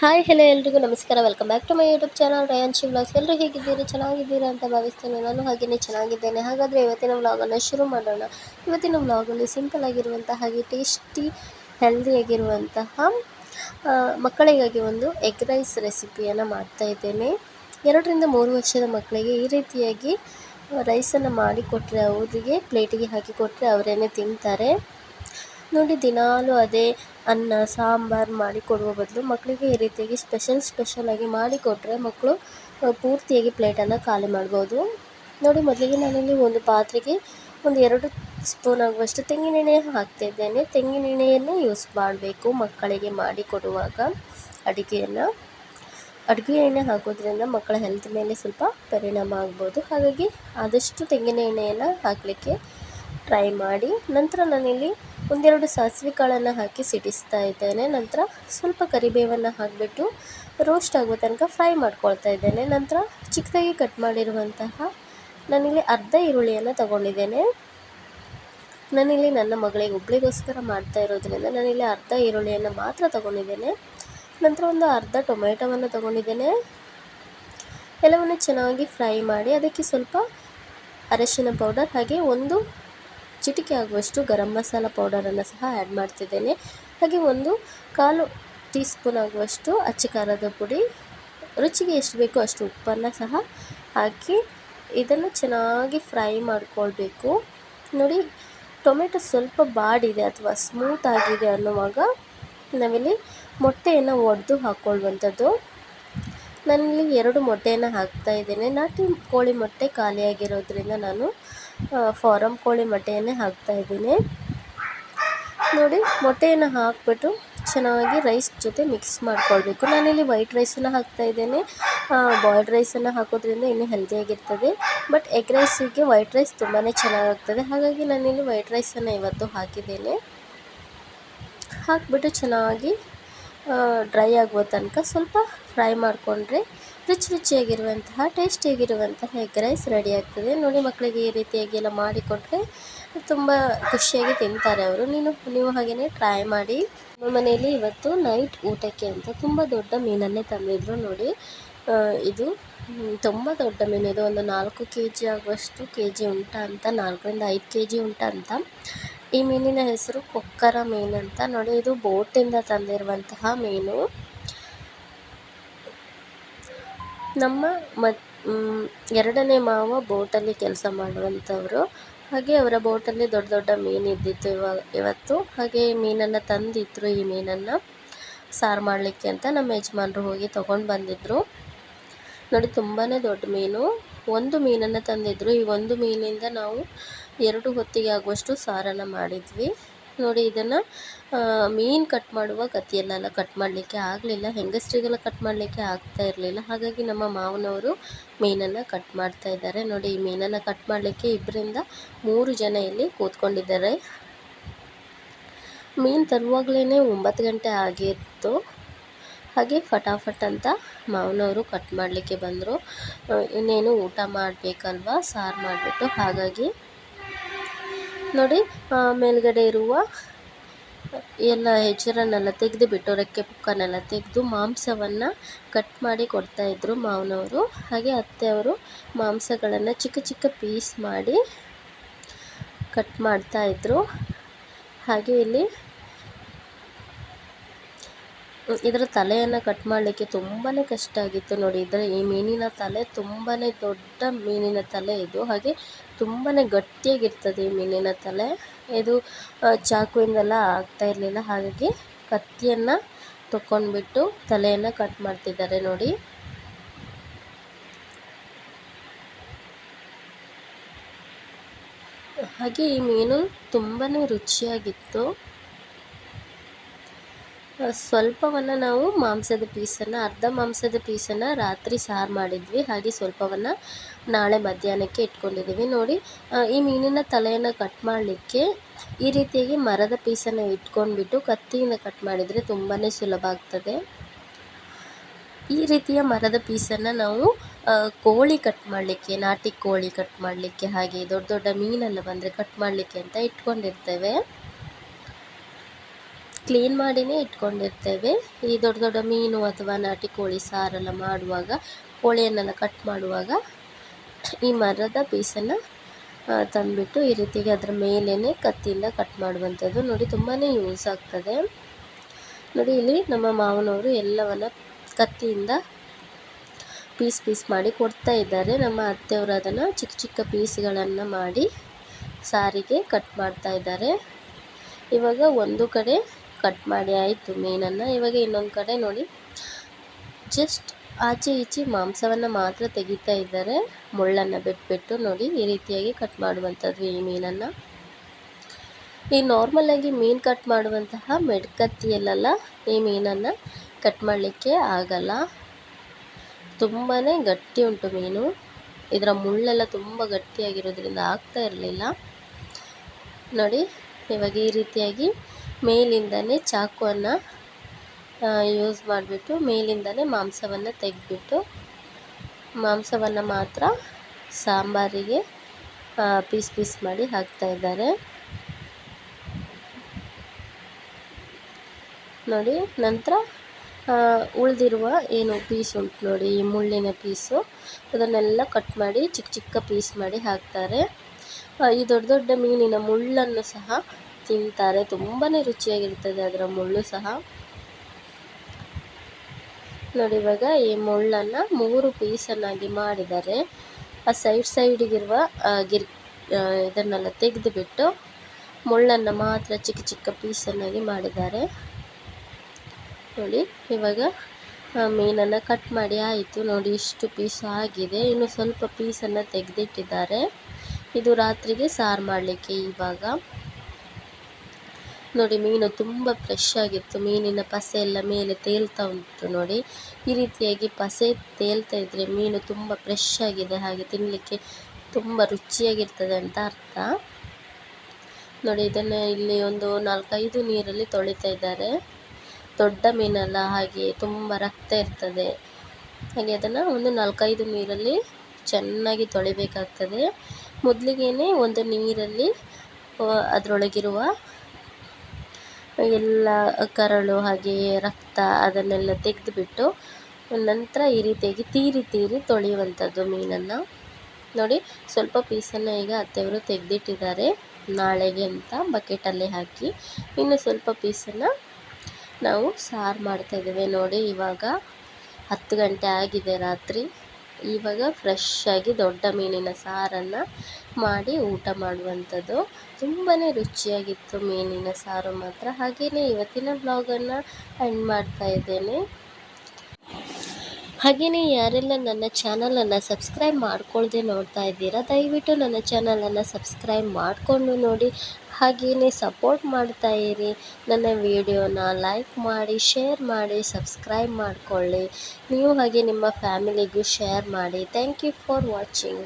Hi hello ಎಲ್ರಿಗೂ ನಮಸ್ಕಾರ. Welcome back to my YouTube channel Ryanshi vlogs ಎಲ್ಲರೂ ಹೇಗಿದ್ದೀರಿ? ಚೆನ್ನಾಗಿದ್ದೀರಾ ಅಂತ ಭಾವಿಸ್ತೇನೆ. ನಾನು ಹಾಗೆಯೇ ಚೆನ್ನಾಗಿದ್ದೇನೆ. ಹಾಗಾದರೆ ಇವತ್ತಿನ ವ್ಲಾಗನ್ನು ಶುರು ಮಾಡೋಣ. ಇವತ್ತಿನ ವ್ಲಾಗಲ್ಲಿ ಸಿಂಪಲ್ ಆಗಿರುವಂತಹ ಹಾಗೆ ಟೇಸ್ಟಿ ಹೆಲ್ದಿಯಾಗಿರುವಂತಹ ಮಕ್ಕಳಿಗಾಗಿ ಒಂದು ಎಗ್ ರೈಸ್ ರೆಸಿಪಿಯನ್ನು ಮಾಡ್ತಾ ಇದ್ದೇನೆ. ಎರಡರಿಂದ ಮೂರು ವರ್ಷದ ಮಕ್ಕಳಿಗೆ ಈ ರೀತಿಯಾಗಿ ರೈಸನ್ನು ಮಾಡಿಕೊಟ್ಟರೆ ಅವರಿಗೆ ಪ್ಲೇಟಿಗೆ ಹಾಕಿಕೊಟ್ಟರೆ ಅವರೇನೆ ತಿಂತಾರೆ. ನೋಡಿ, ದಿನಾಲೂ ಅದೇ ಅನ್ನ, ಸಾಂಬಾರು ಮಾಡಿ ಕೊಡುವ ಬದಲು ಮಕ್ಕಳಿಗೆ ಈ ರೀತಿಯಾಗಿ ಸ್ಪೆಷಲ್ ಸ್ಪೆಷಲಾಗಿ ಮಾಡಿಕೊಟ್ರೆ ಮಕ್ಕಳು ಪೂರ್ತಿಯಾಗಿ ಪ್ಲೇಟನ್ನು ಖಾಲಿ ಮಾಡ್ಬೋದು. ನೋಡಿ, ಮೊದಲಿಗೆ ನಾನಿಲ್ಲಿ ಒಂದು ಪಾತ್ರೆಗೆ ಒಂದು ಎರಡು ಸ್ಪೂನ್ ಆಗುವಷ್ಟು ತೆಂಗಿನೆಣ್ಣೆ ಹಾಕ್ತಿದ್ದೇನೆ. ತೆಂಗಿನೆಣ್ಣೆಯನ್ನೇ ಯೂಸ್ ಮಾಡಬೇಕು ಮಕ್ಕಳಿಗೆ ಮಾಡಿ ಕೊಡುವಾಗ ಅಡುಗೆಯನ್ನು. ಅಡುಗೆ ಎಣ್ಣೆ ಹಾಕೋದ್ರಿಂದ ಮಕ್ಕಳ ಹೆಲ್ತ್ ಮೇಲೆ ಸ್ವಲ್ಪ ಪರಿಣಾಮ ಆಗ್ಬೋದು. ಹಾಗಾಗಿ ಆದಷ್ಟು ತೆಂಗಿನ ಎಣ್ಣೆಯನ್ನು ಹಾಕಲಿಕ್ಕೆ ಟ್ರೈ ಮಾಡಿ. ನಂತರ ನಾನಿಲ್ಲಿ ಒಂದೆರಡು ಸಾಸಿವೆ ಕಾಳನ್ನು ಹಾಕಿ ಸಿಡಿಸ್ತಾ ಇದ್ದೇನೆ. ನಂತರ ಸ್ವಲ್ಪ ಕರಿಬೇವನ್ನು ಹಾಕಿಬಿಟ್ಟು ರೋಸ್ಟ್ ಆಗುವ ತನಕ ಫ್ರೈ ಮಾಡ್ಕೊಳ್ತಾ ಇದ್ದೇನೆ. ನಂತರ ಚಿಕ್ಕದಾಗಿ ಕಟ್ ಮಾಡಿರುವಂತಹ ನಾನಿಲ್ಲಿ ಅರ್ಧ ಈರುಳ್ಳಿಯನ್ನು ತಗೊಂಡಿದ್ದೇನೆ. ನಾನಿಲ್ಲಿ ನನ್ನ ಮಗಳಿಗೆ ಒಬ್ಳಿಗೋಸ್ಕರ ಮಾಡ್ತಾ ಇರೋದ್ರಿಂದ ನಾನಿಲ್ಲಿ ಅರ್ಧ ಈರುಳ್ಳಿಯನ್ನು ಮಾತ್ರ ತಗೊಂಡಿದ್ದೇನೆ. ನಂತರ ಒಂದು ಅರ್ಧ ಟೊಮೆಟೊವನ್ನು ತಗೊಂಡಿದ್ದೇನೆ. ಎಲ್ಲವನ್ನು ಚೆನ್ನಾಗಿ ಫ್ರೈ ಮಾಡಿ, ಅದಕ್ಕೆ ಸ್ವಲ್ಪ ಅರಶಿನ ಪೌಡರ್ ಹಾಗೆ ಒಂದು ಚಿಟಿಕೆ ಆಗುವಷ್ಟು ಗರಂ ಮಸಾಲ ಪೌಡರನ್ನು ಸಹ ಆ್ಯಡ್ ಮಾಡ್ತಿದ್ದೇನೆ. ಹಾಗೆ ಒಂದು ಕಾಲು ಟೀ ಸ್ಪೂನ್ ಆಗುವಷ್ಟು ಅಚ್ಚ ಖಾರದ ಪುಡಿ, ರುಚಿಗೆ ಎಷ್ಟು ಬೇಕೋ ಅಷ್ಟು ಉಪ್ಪನ್ನು ಸಹ ಹಾಕಿ ಇದನ್ನು ಚೆನ್ನಾಗಿ ಫ್ರೈ ಮಾಡಿಕೊಳ್ಬೇಕು. ನೋಡಿ, ಟೊಮೆಟೊ ಸ್ವಲ್ಪ ಬಾಡಿದೆ ಅಥವಾ ಸ್ಮೂತ್ ಆಗಿದೆ ಅನ್ನುವಾಗ ನಾವಿಲ್ಲಿ ಮೊಟ್ಟೆಯನ್ನು ಒಡೆದು ಹಾಕ್ಕೊಳ್ಳುವಂಥದ್ದು ನಾನಿಲ್ಲಿ ಎರಡು ಮೊಟ್ಟೆಯನ್ನು ಹಾಕ್ತಾ ಇದ್ದೇನೆ. ನಾಟಿ ಕೋಳಿ ಮೊಟ್ಟೆ ಖಾಲಿಯಾಗಿರೋದ್ರಿಂದ ನಾನು ಫಾರಮ್ ಕೋಳಿ ಮೊಟ್ಟೆಯನ್ನೇ ಹಾಕ್ತಾ ಇದ್ದೀನಿ. ನೋಡಿ, ಮೊಟ್ಟೆಯನ್ನು ಹಾಕ್ಬಿಟ್ಟು ಚೆನ್ನಾಗಿ ರೈಸ್ ಜೊತೆ ಮಿಕ್ಸ್ ಮಾಡ್ಕೊಳ್ಬೇಕು. ನಾನಿಲ್ಲಿ ವೈಟ್ ರೈಸನ್ನು ಹಾಕ್ತಾ ಇದ್ದೇನೆ. ಬಾಯ್ಲ್ಡ್ ರೈಸನ್ನು ಹಾಕೋದ್ರಿಂದ ಇನ್ನೂ ಹೆಲ್ದಿಯಾಗಿರ್ತದೆ ಬಟ್ ಎಗ್ ರೈಸಿಗೆ ವೈಟ್ ರೈಸ್ ತುಂಬಾ ಚೆನ್ನಾಗಾಗ್ತದೆ. ಹಾಗಾಗಿ ನಾನಿಲ್ಲಿ ವೈಟ್ ರೈಸನ್ನು ಇವತ್ತು ಹಾಕಿದ್ದೇನೆ. ಹಾಕಿಬಿಟ್ಟು ಚೆನ್ನಾಗಿ ಡ್ರೈ ಆಗುವ ತನಕ ಸ್ವಲ್ಪ ಫ್ರೈ ಮಾಡಿಕೊಂಡ್ರೆ ರುಚಿ ರುಚಿಯಾಗಿರುವಂತಹ ಟೇಸ್ಟಿಯಾಗಿರುವಂತಹ ಎಗ್ ರೈಸ್ ರೆಡಿ ಆಗ್ತದೆ. ನೋಡಿ ಮಕ್ಕಳಿಗೆ ಈ ರೀತಿಯಾಗಿ ಎಲ್ಲ ಮಾಡಿಕೊಟ್ರೆ ತುಂಬ ಖುಷಿಯಾಗಿ ತಿಂತಾರೆ ಅವರು. ನೀನು, ನೀವು ಹಾಗೆಯೇ ಟ್ರೈ ಮಾಡಿ. ನಮ್ಮ ಮನೆಯಲ್ಲಿ ಇವತ್ತು ನೈಟ್ ಊಟಕ್ಕೆ ಅಂತ ತುಂಬ ದೊಡ್ಡ ಮೀನನ್ನೇ ತಂದಿದ್ರು ನೋಡಿ. ಇದು ತುಂಬ ದೊಡ್ಡ ಮೀನು. ಇದು ಒಂದು ನಾಲ್ಕು ಕೆ ಜಿ ಆಗುವಷ್ಟು ಕೆ ಜಿ ಉಂಟ ಅಂತ, ನಾಲ್ಕರಿಂದ ಐದು ಕೆ ಜಿ ಉಂಟ ಅಂತ. ಈ ಮೀನಿನ ಹೆಸರು ಕೊಕ್ಕರ ಮೀನು ಅಂತ. ನೋಡಿ, ಇದು ಬೋಟಿಂದ ತಂದಿರುವಂತಹ ಮೀನು. ನಮ್ಮ ಮತ್ ಎರಡನೇ ಮಾವ ಬೋಟಲ್ಲಿ ಕೆಲಸ ಮಾಡುವಂಥವರು. ಹಾಗೆ ಅವರ ಬೋಟಲ್ಲಿ ದೊಡ್ಡ ದೊಡ್ಡ ಮೀನು ಇದ್ದಿತ್ತು ಇವಾಗ ಇವತ್ತು. ಹಾಗೆ ಮೀನನ್ನು ತಂದಿದ್ರು, ಈ ಮೀನನ್ನು ಸಾರು ಮಾಡಲಿಕ್ಕೆ ಅಂತ ನಮ್ಮ ಯಜಮಾನರು ಹೋಗಿ ತೊಗೊಂಡು ಬಂದಿದ್ದರು ನೋಡಿ ತುಂಬಾ ದೊಡ್ಡ ಮೀನು. ಒಂದು ಮೀನನ್ನು ತಂದಿದ್ರು. ಈ ಒಂದು ಮೀನಿಂದ ನಾವು ಎರಡು ಹೊತ್ತಿಗೆ ಆಗುವಷ್ಟು ಸಾರನ್ನು ಮಾಡಿದ್ವಿ. ನೋಡಿ ಇದನ್ನು ಮೀನು ಕಟ್ ಮಾಡುವ ಗತಿಯಲ್ಲೆಲ್ಲ ಕಟ್ ಮಾಡಲಿಕ್ಕೆ ಆಗಲಿಲ್ಲ. ಹೆಂಗಸರಿಗೆಲ್ಲ ಕಟ್ ಮಾಡಲಿಕ್ಕೆ ಆಗ್ತಾ ಇರಲಿಲ್ಲ. ಹಾಗಾಗಿ ನಮ್ಮ ಮಾವನವರು ಮೀನನ್ನು ಕಟ್ ಮಾಡ್ತಾ ಇದ್ದಾರೆ. ನೋಡಿ, ಈ ಮೀನನ್ನು ಕಟ್ ಮಾಡಲಿಕ್ಕೆ ಇಬ್ಬರಿಂದ ಮೂರು ಜನ ಇಲ್ಲಿ ಕೂತ್ಕೊಂಡಿದ್ದಾರೆ. ಮೀನು ತರುವಾಗಲೇ ಒಂಬತ್ತು ಗಂಟೆ ಆಗಿತ್ತು. ಹಾಗೆ ಫಟಾಫಟ್ ಅಂತ ಮಾವನವರು ಕಟ್ ಮಾಡಲಿಕ್ಕೆ ಬಂದರು. ಇನ್ನೇನು ಊಟ ಮಾಡಬೇಕಲ್ವ? ಸಾರು ಮಾಡಿಬಿಟ್ಟು ಹಾಗಾಗಿ ನೋಡಿ ಮೇಲ್ಗಡೆ ಇರುವ ಎಲ್ಲ ಹೆಸರನ್ನೆಲ್ಲ ತೆಗೆದು ಬಿಟ್ಟು, ರೆಕ್ಕೆ ಪುಕ್ಕನೆಲ್ಲ ತೆಗೆದು ಮಾಂಸವನ್ನು ಕಟ್ ಮಾಡಿ ಕೊಡ್ತಾಯಿದ್ರು ಮಾವನವರು. ಹಾಗೆ ಅತ್ತೆಯವರು ಮಾಂಸಗಳನ್ನು ಚಿಕ್ಕ ಚಿಕ್ಕ ಪೀಸ್ ಮಾಡಿ ಕಟ್ ಮಾಡ್ತಾಯಿದ್ರು ಹಾಗೆ ಇಲ್ಲಿ ಇದರ ತಲೆಯನ್ನು ಕಟ್ ಮಾಡಲಿಕ್ಕೆ ತುಂಬಾ ಕಷ್ಟ ಆಗಿತ್ತು ನೋಡಿ. ಇದರ ಈ ಮೀನಿನ ತಲೆ ತುಂಬಾ ದೊಡ್ಡ ಮೀನಿನ ತಲೆ ಇದು. ಹಾಗೆ ತುಂಬಾ ಗಟ್ಟಿಯಾಗಿರ್ತದೆ ಈ ಮೀನಿನ ತಲೆ. ಇದು ಚಾಕುವಿಂದೆಲ್ಲ ಆಗ್ತಾ ಇರಲಿಲ್ಲ. ಹಾಗಾಗಿ ಕತ್ತಿಯನ್ನು ತಕೊಂಡ್ಬಿಟ್ಟು ತಲೆಯನ್ನು ಕಟ್ ಮಾಡ್ತಿದ್ದಾರೆ ನೋಡಿ. ಹಾಗೆ ಈ ಮೀನು ತುಂಬಾ ರುಚಿಯಾಗಿತ್ತು. ಸ್ವಲ್ಪವನ್ನು ನಾವು ಮಾಂಸದ ಪೀಸನ್ನು, ಅರ್ಧ ಮಾಂಸದ ಪೀಸನ್ನು ರಾತ್ರಿ ಸಾರು ಮಾಡಿದ್ವಿ. ಹಾಗೆ ಸ್ವಲ್ಪವನ್ನು ನಾಳೆ ಮಧ್ಯಾಹ್ನಕ್ಕೆ ಇಟ್ಕೊಂಡಿದ್ದೀವಿ. ನೋಡಿ ಈ ಮೀನಿನ ತಲೆಯನ್ನು ಕಟ್ ಮಾಡಲಿಕ್ಕೆ ಈ ರೀತಿಯಾಗಿ ಮರದ ಪೀಸನ್ನು ಇಟ್ಕೊಂಡ್ಬಿಟ್ಟು ಕತ್ತಿಯಿಂದ ಕಟ್ ಮಾಡಿದರೆ ತುಂಬಾ ಸುಲಭ ಆಗ್ತದೆ. ಈ ರೀತಿಯ ಮರದ ಪೀಸನ್ನು ನಾವು ಕೋಳಿ ಕಟ್ ಮಾಡಲಿಕ್ಕೆ, ನಾಟಿ ಕೋಳಿ ಕಟ್ ಮಾಡಲಿಕ್ಕೆ ಹಾಗೆ ದೊಡ್ಡ ದೊಡ್ಡ ಮೀನೆಲ್ಲ ಬಂದರೆ ಕಟ್ ಮಾಡಲಿಕ್ಕೆ ಅಂತ ಇಟ್ಕೊಂಡಿರ್ತೇವೆ. ಕ್ಲೀನ್ ಮಾಡಿನೇ ಇಟ್ಕೊಂಡಿರ್ತೇವೆ. ಈ ದೊಡ್ಡ ದೊಡ್ಡ ಮೀನು ಅಥವಾ ನಾಟಿ ಕೋಳಿ ಸಾರೆಲ್ಲ ಮಾಡುವಾಗ, ಕೋಳಿಯನ್ನೆಲ್ಲ ಕಟ್ ಮಾಡುವಾಗ ಈ ಮರದ ಪೀಸನ್ನು ತಂದುಬಿಟ್ಟು ಈ ರೀತಿಗೆ ಅದರ ಮೇಲೇ ಕತ್ತಿಯಿಂದ ಕಟ್ ಮಾಡುವಂಥದ್ದು ನೋಡಿ ತುಂಬಾ ಯೂಸ್ ಆಗ್ತದೆ. ನೋಡಿ ಇಲ್ಲಿ ನಮ್ಮ ಮಾವನವರು ಎಲ್ಲವನ್ನ ಕತ್ತಿಯಿಂದ ಪೀಸ್ ಪೀಸ್ ಮಾಡಿ ಕೊಡ್ತಾ ಇದ್ದಾರೆ. ನಮ್ಮ ಅತ್ತೆಯವರು ಅದನ್ನು ಚಿಕ್ಕ ಚಿಕ್ಕ ಪೀಸ್ಗಳನ್ನು ಮಾಡಿ ಸಾರಿಗೆ ಕಟ್ ಮಾಡ್ತಾ ಇದ್ದಾರೆ. ಇವಾಗ ಒಂದು ಕಡೆ ಕಟ್ ಮಾಡಿ ಆಯಿತು ಮೀನನ್ನು. ಇವಾಗ ಇನ್ನೊಂದು ಕಡೆ ನೋಡಿ. ಜಸ್ಟ್ ಆಚೆ ಈಚೆ ಮಾಂಸವನ್ನು ಮಾತ್ರ ತೆಗಿತಾ ಇದ್ದಾರೆ. ಮುಳ್ಳನ್ನು ಬಿಟ್ಬಿಟ್ಟು ನೋಡಿ ಈ ರೀತಿಯಾಗಿ ಕಟ್ ಮಾಡುವಂಥದ್ದು ಈ ಮೀನನ್ನು. ಈ ನಾರ್ಮಲಾಗಿ ಮೀನು ಕಟ್ ಮಾಡುವಂತಹ ಮೆಡ್ಕತ್ತಿಯಲ್ಲೆಲ್ಲ ಈ ಮೀನನ್ನು ಕಟ್ ಮಾಡಲಿಕ್ಕೆ ಆಗಲ್ಲ. ತುಂಬಾ ಗಟ್ಟಿ ಉಂಟು ಮೀನು. ಇದರ ಮುಳ್ಳೆಲ್ಲ ತುಂಬ ಗಟ್ಟಿಯಾಗಿರೋದ್ರಿಂದ ಆಗ್ತಾ ಇರಲಿಲ್ಲ. ನೋಡಿ, ಇವಾಗ ಈ ರೀತಿಯಾಗಿ ಮೇಲಿಂದನೇ ಚಾಕುವನ್ನು ಯೂಸ್ ಮಾಡಿಬಿಟ್ಟು ಮೇಲಿಂದಲೇ ಮಾಂಸವನ್ನು ತೆಗೆದ್ಬಿಟ್ಟು, ಮಾಂಸವನ್ನು ಮಾತ್ರ ಸಾಂಬಾರಿಗೆ ಪೀಸ್ ಪೀಸ್ ಮಾಡಿ ಹಾಕ್ತಾ ಇದ್ದಾರೆ. ನೋಡಿ, ನಂತರ ಉಳಿದಿರುವ ಏನು ಪೀಸ್ ಉಂಟು ನೋಡಿ, ಈ ಮುಳ್ಳಿನ ಪೀಸು ಅದನ್ನೆಲ್ಲ ಕಟ್ ಮಾಡಿ ಚಿಕ್ಕ ಚಿಕ್ಕ ಪೀಸ್ ಮಾಡಿ ಹಾಕ್ತಾರೆ. ಈ ದೊಡ್ಡ ದೊಡ್ಡ ಮೀನಿನ ಮುಳ್ಳನ್ನು ಸಹ ತಿಂತಾರೆ ತುಂಬಾ ರುಚಿಯಾಗಿರ್ತದೆ ಅದರ ಮುಳ್ಳು ಸಹ. ನೋಡಿ ಇವಾಗ ಈ ಮುಳ್ಳನ್ನು ಮೂರು ಪೀಸನ್ನಾಗಿ ಮಾಡಿದ್ದಾರೆ. ಆ ಸೈಡ್ ಸೈಡಿಗಿರುವ ಗಿರ್ ಇದನ್ನೆಲ್ಲ ತೆಗೆದುಬಿಟ್ಟು ಮುಳ್ಳನ್ನು ಮಾತ್ರ ಚಿಕ್ಕ ಚಿಕ್ಕ ಪೀಸನ್ನಾಗಿ ಮಾಡಿದ್ದಾರೆ. ನೋಡಿ ಇವಾಗ ಮೀನನ್ನು ಕಟ್ ಮಾಡಿ ಆಯಿತು. ನೋಡಿ ಇಷ್ಟು ಪೀಸ್ ಆಗಿದೆ. ಇನ್ನು ಸ್ವಲ್ಪ ಪೀಸನ್ನು ತೆಗೆದಿಟ್ಟಿದ್ದಾರೆ. ಇದು ರಾತ್ರಿಗೆ ಸಾರು ಮಾಡಲಿಕ್ಕೆ ಇವಾಗ. ನೋಡಿ, ಮೀನು ತುಂಬ ಫ್ರೆಶ್ ಆಗಿತ್ತು. ಮೀನಿನ ಪಸೆ ಎಲ್ಲ ಮೇಲೆ ತೇಲ್ತಾ ಉಂಟು ನೋಡಿ. ಈ ರೀತಿಯಾಗಿ ಪಸೆ ತೇಲ್ತಾ ಇದ್ದರೆ ಮೀನು ತುಂಬ ಫ್ರೆಶ್ ಆಗಿದೆ, ಹಾಗೆ ತಿನ್ನಲಿಕ್ಕೆ ತುಂಬ ರುಚಿಯಾಗಿರ್ತದೆ ಅಂತ ಅರ್ಥ. ನೋಡಿ, ಇದನ್ನು ಇಲ್ಲಿ ಒಂದು ನಾಲ್ಕೈದು ನೀರಲ್ಲಿ ತೊಳಿತಾ ಇದ್ದಾರೆ. ದೊಡ್ಡ ಮೀನಲ್ಲ, ಹಾಗೆ ತುಂಬ ರಕ್ತ ಇರ್ತದೆ. ಹಾಗೆ ಅದನ್ನು ಒಂದು ನಾಲ್ಕೈದು ನೀರಲ್ಲಿ ಚೆನ್ನಾಗಿ ತೊಳಿಬೇಕಾಗ್ತದೆ. ಮೊದಲಿಗೇನೆ ಒಂದು ನೀರಲ್ಲಿ ಅದರೊಳಗಿರುವ ಎಲ್ಲ ಕರಳು ಹಾಗೆ ರಕ್ತ ಅದನ್ನೆಲ್ಲ ತೆಗೆದುಬಿಟ್ಟು ನಂತರ ಈ ರೀತಿಯಾಗಿ ತೀರಿ ತೀರಿ ತೊಳೆಯುವಂಥದ್ದು ಮೀನನ್ನು. ನೋಡಿ, ಸ್ವಲ್ಪ ಪೀಸನ್ನು ಈಗ ಅತ್ತೆಯವರು ತೆಗೆದಿಟ್ಟಿದ್ದಾರೆ. ನಾಳೆಗೆ ಅಂತ ಬಕೆಟಲ್ಲಿ ಹಾಕಿ ಇನ್ನು ಸ್ವಲ್ಪ ಪೀಸನ್ನು ನಾವು ಸಾರು ಮಾಡ್ತಾಯಿದ್ದೇವೆ ನೋಡಿ, ಇವಾಗ ಹತ್ತು ಗಂಟೆ ಆಗಿದೆ ರಾತ್ರಿ. ಇವಾಗ ಫ್ರೆಶ್ ಆಗಿ ದೊಡ್ಡ ಮೀನಿನ ಸಾರನ್ನು ಮಾಡಿ ಊಟ ಮಾಡುವಂಥದ್ದು. ತುಂಬಾ ರುಚಿಯಾಗಿತ್ತು ಮೀನಿನ ಸಾರು ಮಾತ್ರ. ಹಾಗೆಯೇ ಇವತ್ತಿನ ಬ್ಲಾಗನ್ನು ಎಂಡ್ ಮಾಡ್ತಾ ಇದ್ದೇನೆ. ಹಾಗೆಯೇ ಯಾರೆಲ್ಲ ನನ್ನ ಚಾನಲನ್ನು ಸಬ್ಸ್ಕ್ರೈಬ್ ಮಾಡ್ಕೊಳ್ದೆ ನೋಡ್ತಾ ಇದ್ದೀರಾ, ದಯವಿಟ್ಟು ನನ್ನ ಚಾನಲನ್ನು ಸಬ್ಸ್ಕ್ರೈಬ್ ಮಾಡಿಕೊಂಡು ನೋಡಿ. ಹಾಗೆಯೇ ಸಪೋರ್ಟ್ ಮಾಡ್ತಾ ಇರಿ. ನನ್ನ ವಿಡಿಯೋನ ಲೈಕ್ ಮಾಡಿ ಶೇರ್ ಮಾಡಿ ಸಬ್ಸ್ಕ್ರೈಬ್ ಮಾಡಿಕೊಳ್ಳಿ. ನೀವು ಹಾಗೆ ನಿಮ್ಮ ಫ್ಯಾಮಿಲಿಗೂ ಶೇರ್ ಮಾಡಿ. Thank you for watching